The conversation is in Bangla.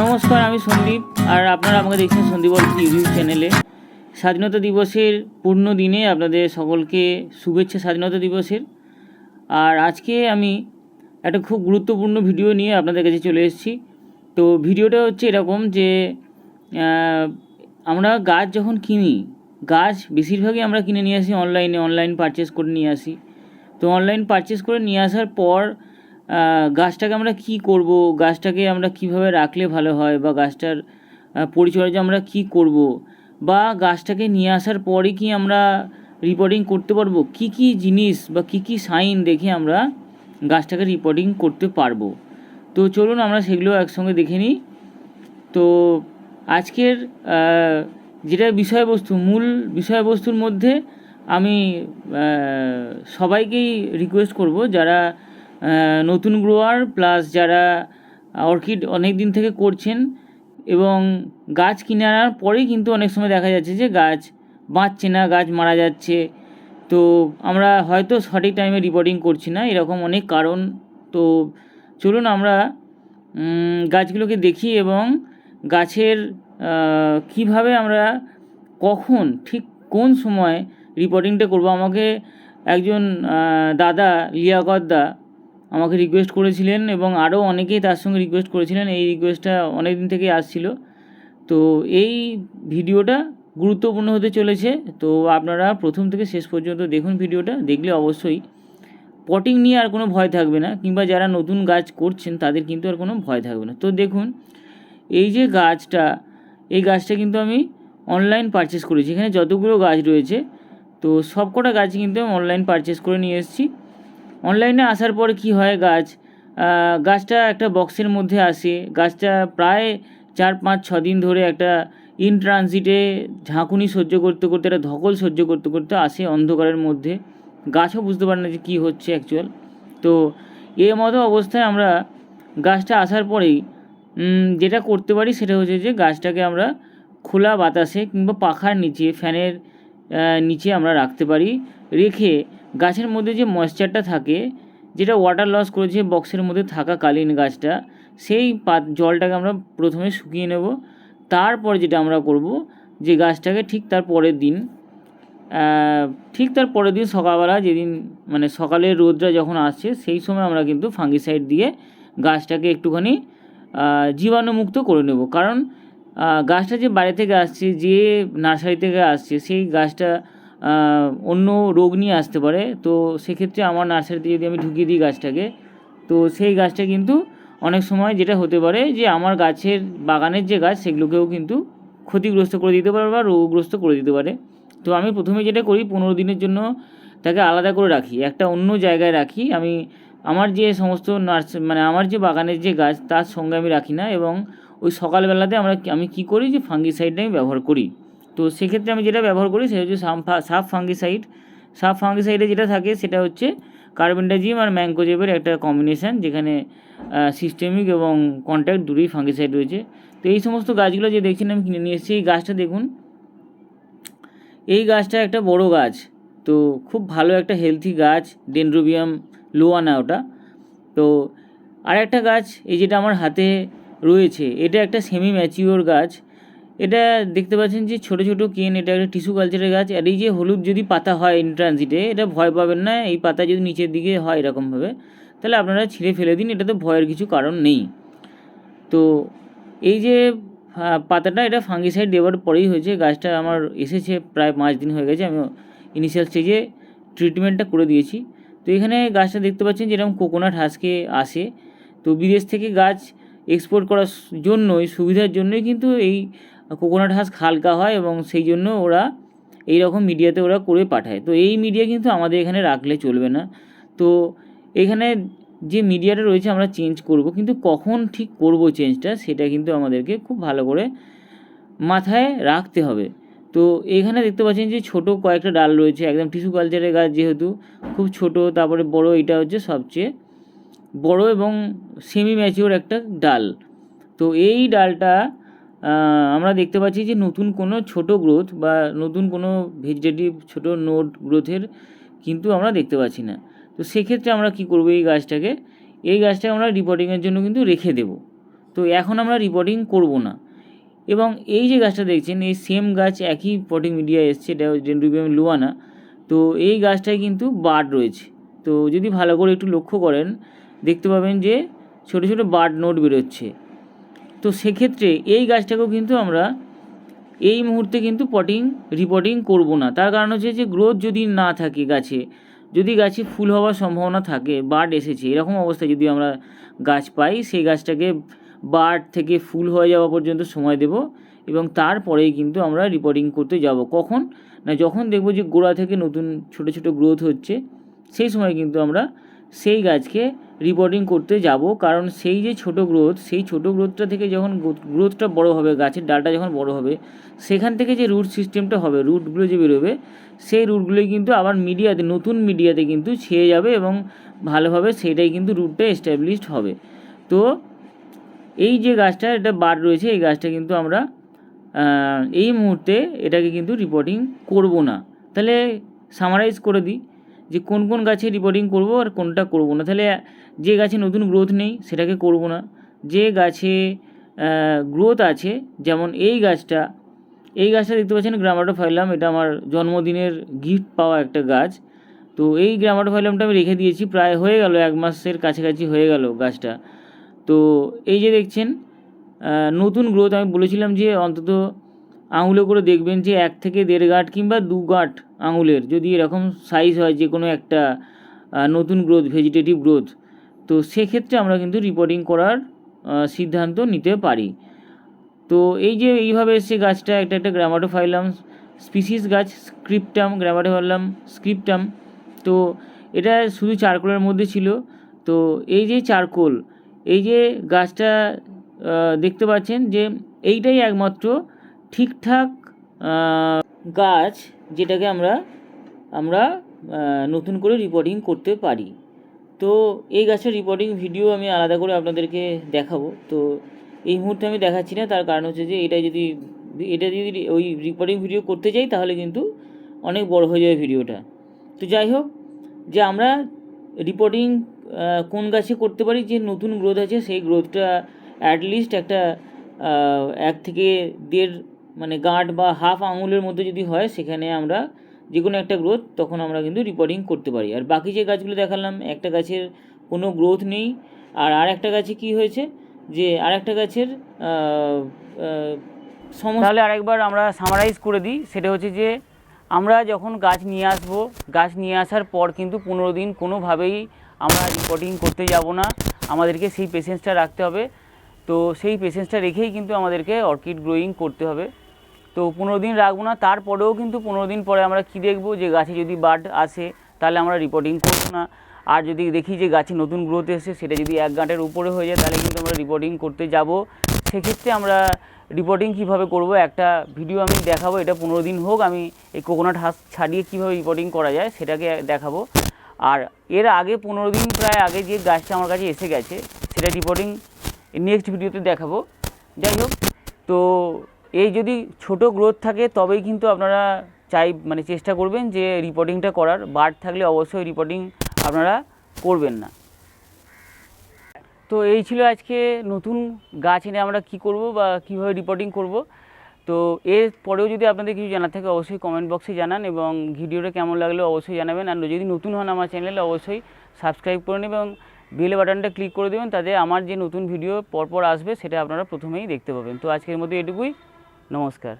নমস্কার, আমি সন্দীপ। আর আপনারা আমাকে দেখছেন সন্দীপ অর্থ ইউটিউব চ্যানেলে স্বাধীনতা দিবসের পূর্ণ দিনে আপনাদের সকলকে শুভেচ্ছা স্বাধীনতা দিবসের। আর আজকে আমি একটা খুব গুরুত্বপূর্ণ ভিডিও নিয়ে আপনাদের কাছে চলে এসেছি। তো ভিডিওটা হচ্ছে এরকম যে আমরা গাছ যখন কিনি, গাছ বেশিরভাগই আমরা কিনে নিয়ে আসি অনলাইনে অনলাইন পারচেস করে নিয়ে আসি। তো অনলাইন পারচেস করে নিয়ে আসার পর গাছটাকে আমরা কি করব? গাছটাকে আমরা কীভাবে রাখলে ভালো হয়? বা গাছটার পরিচর্যা আমরা কি করব? বা গাছটাকে নিয়ে আসার পরে কি আমরা রিপোর্টিং করতে পারব? কি কি জিনিস বা কি কি সাইন দেখে আমরা গাছটাকে রিপোর্টিং করতে পারব? তো চলুন আমরা সেগুলো একসঙ্গে দেখে নিই। তো আজকের যেটা বিষয়বস্তু, মূল বিষয়বস্তুর মধ্যে আমি সবাইকেই রিকোয়েস্ট করব যারা নতুন গ্রোয়ার প্লাস যারা অর্কিড অনেক দিন থেকে করছেন এবং গাছ কিনে আনার পরেই কিন্তু অনেক সময় দেখা যাচ্ছে যে গাছ বাঁচছে না, গাছ মারা যাচ্ছে। তো আমরা হয়তো সঠিক টাইমে রিপোর্টিং করছি না, এরকম অনেক কারণ। তো চলুন আমরা গাছগুলোকে দেখি এবং গাছের কীভাবে আমরা কখন, ঠিক কোন সময় রিপোর্টিংটা করব? আমাকে একজন দাদা, লিয়াকত আমাকে রিকোয়েস্ট করেছিলেন এবং আরও অনেকেই তার সঙ্গে রিকোয়েস্ট করেছিলেন। এই রিকোয়েস্টটা অনেক দিন থেকেই আসছিল। তো এই ভিডিওটা গুরুত্বপূর্ণ হতে চলেছে। তো আপনারা প্রথম থেকে শেষ পর্যন্ত দেখুন ভিডিওটা, দেখলে অবশ্যই পটিং নিয়ে আর কোনো ভয় থাকবে না, কিংবা যারা নতুন গাছ করছেন তাদের কিন্তু আর কোনো ভয় থাকবে না। তো দেখুন, এই যে গাছটা, এই গাছটা কিন্তু আমি অনলাইন পারচেস করেছি। এখানে যতগুলো গাছ রয়েছে, তো সবকটা গাছ কিন্তু আমি অনলাইন পারচেস করে নিয়ে এসেছি। অনলাইনে আসার পর কি হয় গাছ? গাছটা একটা বক্সের মধ্যে আসে। গাছটা প্রায় চার, পাঁচ, ছ দিন ধরে একটা ইন ট্রানজিটে ঝাঁকুনি সহ্য করতে করতে, একটা ধকল সহ্য করতে করতে আসে অন্ধকারের মধ্যে। গাছও বুঝতে পারে না যে কী হচ্ছে অ্যাকচুয়াল তো এর মতো অবস্থায় আমরা গাছটা আসার পরেই যেটা করতে পারি সেটা হচ্ছে যে গাছটাকে আমরা খোলা বাতাসে কিংবা পাখার নিচে, ফ্যানের নিচে আমরা রাখতে পারি। রেখে গাছের মধ্যে যে ময়েশ্চারটা থাকে, যেটা ওয়াটার লস করেছে বক্সের মধ্যে থাকাকালীন গাছটা, সেই পাত, জলটাকে আমরা প্রথমে শুকিয়ে নেব। তারপর যেটা আমরা করব, যে গাছটাকে ঠিক তার পরের দিন ঠিক তার পরের দিন সকালবেলা যেদিন মানে সকালের রোদটা যখন আসছে, সেই সময় আমরা কিন্তু ফাঙ্গিসাইড দিয়ে গাছটাকে একটুখানি জীবাণুমুক্ত করে নেব। কারণ গাছটা যে বাইরে থেকে আসছে, যে নার্সারি থেকে আসছে, সেই গাছটা অন্য রোগ নিয়ে আসতে পারে। তো সেক্ষেত্রে আমার নার্সারিতে যদি আমি ঢুকিয়ে দিই গাছটাকে, তো সেই গাছটা কিন্তু অনেক সময় যেটা হতে পারে যে আমার গাছের বাগানের যে গাছ সেগুলোকেও কিন্তু ক্ষতিগ্রস্ত করে দিতে পারে বা রোগগ্রস্ত করে দিতে পারে। তো আমি প্রথমে যেটা করি, পনেরো দিনের জন্য তাকে আলাদা করে রাখি। একটা অন্য জায়গায় রাখি। আমি আমার যে সমস্ত নার্স মানে আমার যে বাগানের যে গাছ, তার সঙ্গে আমি রাখি না এবং ওই সকালবেলাতে আমরা আমি কি করি যে ফাঙ্গিসাইডটা আমি ব্যবহার করি। তো সেক্ষেত্রে আমি যেটা ব্যবহার করি সেটা হচ্ছে সাব ফাঙ্গিসাইড। সাব ফাঙ্গিসাইডে যেটা থাকে সেটা হচ্ছে কার্বেন্ডাজিম আর ম্যাঙ্কোজেবের একটা কম্বিনেশান যেখানে সিস্টেমিক এবং কন্ট্যাক্ট দুটোই ফাঙ্গিসাইড রয়েছে। তো এই সমস্ত গাছগুলো যে দেখছেন আমি কিনে নিয়ে এসেছি, এই গাছটা দেখুন। এই গাছটা একটা বড় গাছ, তো খুব ভালো একটা হেলথি গাছ ডেনড্রোবিয়াম লোয়ানা ওটা। তো আর একটা গাছ, এই যেটা আমার হাতে রয়েছে, এটা একটা সেমি ম্যাচিওর গাছ। এটা দেখতে পাচ্ছেন যে ছোটো ছোটো কেন, এটা একটা টিস্যু কালচারের গাছ, আর এই যে হলুদ যদি পাতা হয় ইন ট্রানজিটে এটা ভয় পাবেন না, এই পাতা যদি নিচের দিকে হয় এরকমভাবে, তাহলে আপনারা ছিঁড়ে ফেলে দিন এটা তো ভয়ের কিছু কারণ নেই। তো এই যে পাতাটা এটা ফাঙ্গিসাইড দেওয়ার পরেই হয়েছে, গাছটা আমার এসেছে প্রায় পাঁচ দিন হয়ে গেছে, আমি ইনিশিয়াল স্টেজে ট্রিটমেন্টটা করে দিয়েছি। তো এখানে গাছটা দেখতে পাচ্ছেন যেরকম কোকোনাট হাঁসকে আসে, তো বিদেশ থেকে গাছ এক্সপোর্ট করার জন্যই, সুবিধার জন্যই কিন্তু এই কোকোনাট হাঁস হালকা হয় এবং সেই জন্য ওরা এই রকম মিডিয়াতে ওরা করে পাঠায়। তো এই মিডিয়া কিন্তু আমাদের এখানে রাখলে চলবে না। তো এখানে যে মিডিয়াটা রয়েছে আমরা চেঞ্জ করব, কিন্তু কখন ঠিক করব চেঞ্জটা সেটা কিন্তু আমাদেরকে খুব ভালো করে মাথায় রাখতে হবে। তো এখানে দেখতে পাচ্ছেন যে ছোট কয়েকটা ডাল রয়েছে, একদম টিস্যু কালচারের গাছ যেহেতু, খুব ছোট, তারপরে বড় এটা হচ্ছে সবচেয়ে বড় এবং সেমি ম্যাচিওর একটা ডাল। তো এই ডালটা আমরা দেখতে পাচ্ছি যে নতুন কোনো ছোট গ্রোথ বা নতুন কোনো ভেজিটেটিভ ছোট নোট গ্রোথের কিন্তু আমরা দেখতে পাচ্ছি না। তো সেক্ষেত্রে আমরা কি করব এই গাছটাকে? এই গাছটাকে আমরা রিপোর্টিংয়ের জন্য কিন্তু রেখে দেব। তো এখন আমরা রিপোর্টিং করব না। এবং এই যে গাছটা দেখছেন, এই সেম গাছ একই পটিং মিডিয়া এসছে, এটা ডেন্ড্রোবিয়াম লুয়ানা তো এই গাছটায় কিন্তু বার্ড রয়েছে। তো যদি ভালো করে একটু লক্ষ্য করেন, দেখতে পাবেন যে ছোটো ছোটো বার্ড নোট বেরোচ্ছে। তো সেক্ষেত্রে এই গাছটাকেও কিন্তু আমরা এই মুহূর্তে কিন্তু পটিং রিপোর্টিং করব না। তার কারণ হচ্ছে যে গ্রোথ যদি না থাকে গাছে, যদি গাছে ফুল হওয়ার সম্ভাবনা থাকে বার্ড এসেছে, এরকম অবস্থায় যদি আমরা গাছ পাই, সেই গাছটাকে বার্ড থেকে ফুল হয়ে যাওয়া পর্যন্ত সময় দেব এবং তারপরেই কিন্তু আমরা রিপোর্টিং করতে যাব। কখন? না, যখন দেখব যে গোড়া থেকে নতুন ছোট ছোট গ্রোথ হচ্ছে, সেই সময় কিন্তু আমরা সেই গাছকে রিপোর্টিং করতে যাব। কারণ সেই যে ছোট গ্রোথ সেই ছোট গ্রোথটা থেকে যখন গ্রোথটা বড় হবে, গাছের ডালটা যখন বড় হবে, সেখান থেকে যে রুট সিস্টেমটা হবে রুটগুলো যে বেরোবে, সেই রুটগুলোই কিন্তু আবার মিডিয়াতে নতুন মিডিয়াতে কিন্তু ছেয়ে যাবে এবং ভালোভাবে সেটাই কিন্তু রুটটা এস্টাবলিশড হবে। তো এই যে গাছটা এটা বার রয়েছে, এই গাছটা কিন্তু আমরা এই মুহূর্তে এটাকে কিন্তু রিপোর্টিং করব না। তাহলে সামারাইজ করে দিই। যে কোন কোন গাছে রিপোর্টিং করব আর কোনটা করব না। তাহলে যে গাছে নতুন গ্রোথ নেই সেটাকে করব না। যে গাছে গ্রোথ আছে, যেমন এই গাছটা এই গাছটা দেখতে পাচ্ছেন গ্রামাটোফাইলাম এটা আমার জন্মদিনের গিফট পাওয়া একটা গাছ। তো এই গ্রামাটোফাইলামটা আমি রেখে দিয়েছি, প্রায় হয়ে গেল, এক মাসের কাছাকাছি হয়ে গেল গাছটা। তো এই যে দেখছেন নতুন গ্রোথ আমি বলেছিলাম যে অন্তত আঙুলে করে দেখবেন যে এক থেকে দেড় গাঁট কিংবা দু গাঁট আঙুলের। যদি এরকম সাইজ হয় যে কোনো একটা নতুন গ্রোথ ভেজিটেটিভ গ্রোথ তো সেক্ষেত্রে আমরা কিন্তু রিপোর্টিং করার সিদ্ধান্ত নিতে পারি। তো এই যে এইভাবে সে গাছটা, একটা একটা গ্রামাটোফাইলাম স্পিসিস গাছ স্ক্রিপ্টাম গ্রামাটোফাইলাম স্ক্রিপ্টাম তো এটা শুধু চারকোলের মধ্যে ছিল। তো এই যে চারকোল, এই যে গাছটা দেখতে পাচ্ছেন যে এইটাই একমাত্র ঠিকঠাক গাছ যেটাকে আমরা আমরা নতুন করে রিপোর্টিং করতে পারি। তো এই গাছের রিপোর্টিং ভিডিও আমি আলাদা করে আপনাদেরকে দেখাবো। তো এই মুহূর্তে আমি দেখাচ্ছি না, তার কারণ হচ্ছে যে এটা যদি এটা যদি ওই রিপোর্টিং ভিডিও করতে যাই, তাহলে কিন্তু অনেক বড় হয়ে যাবে ভিডিওটা তো যাই হোক, যে আমরা রিপোর্টিং কোন গাছে করতে পারি, যে নতুন গ্রোথ আছে, সেই গ্রোথটা অ্যাটলিস্ট একটা এক থেকে দেড় মানে গাঁট বা হাফ আঙুলের মধ্যে যদি হয়, সেখানে আমরা যে কোনো একটা গ্রোথ তখন আমরা কিন্তু রিপোর্টিং করতে পারি। আর বাকি যে গাছগুলো দেখালাম, একটা গাছের কোনো গ্রোথ নেই। আর আর একটা গাছে কি হয়েছে? যে আর একটা গাছের তাহলে আরেকবার আমরা সামারাইজ করে দিই। সেটা হচ্ছে যে, আমরা যখন গাছ নিয়ে আসব, গাছ নিয়ে আসার পর কিন্তু পনেরো দিন কোনোভাবেই আমরা রিপোর্টিং করতে যাব না। আমাদেরকে সেই পেশেন্সটা রাখতে হবে। তো সেই পেশেন্সটা রেখেই কিন্তু আমাদেরকে অর্কিড গ্রোয়িং করতে হবে। তো পনেরো দিন রাখব না, তারপরেও কিন্তু পনেরো দিন পরে আমরা কী দেখব? যে গাছে যদি বার্ড আসে, তাহলে আমরা রিপোর্টিং করব না। আর যদি দেখি যে গাছে নতুন গ্রোথ এসে সেটা যদি এক গাঁটের উপরে হয়ে যায়, তাহলে কিন্তু আমরা রিপোর্টিং করতে যাব। সেক্ষেত্রে আমরা রিপোর্টিং কীভাবে করব? একটা ভিডিও আমি দেখাবো, এটা পনেরো দিন হোক, আমি এই কোকোনাট হাঁস ছাড়িয়ে কীভাবে রিপোর্টিং করা যায়, সেটাকে দেখাবো। আর এর আগে পনেরো দিন প্রায় আগে যে গাছটা আমার কাছে এসে গেছে, সেটা রিপোর্টিং নেক্সট ভিডিওতে দেখাবো। যাই হোক, তো এই যদি ছোট গ্রোথ থাকে, তবেই কিন্তু আপনারা চাই মানে চেষ্টা করবেন যে রিপোর্টিংটা করার। বার্ড থাকলে অবশ্যই রিপোর্টিং আপনারা করবেন না। তো এই ছিল আজকে নতুন গাছ এনে আমরা কি করব বা কীভাবে রিপোর্টিং করব। তো এর পরেও যদি আপনাদের কিছু জানার থাকে, অবশ্যই কমেন্ট বক্সে জানান এবং ভিডিওটা কেমন লাগল অবশ্যই জানাবেন। আর যদি নতুন হন আমার চ্যানেলে অবশ্যই সাবস্ক্রাইব করে নেবেন এবং বেল বাটনটা ক্লিক করে দেবেন, তাতে আমার যে নতুন ভিডিও পরপর আসবে, সেটা আপনারা প্রথমেই দেখতে পাবেন। তো আজকের মতো এটুকুই। নমস্কার।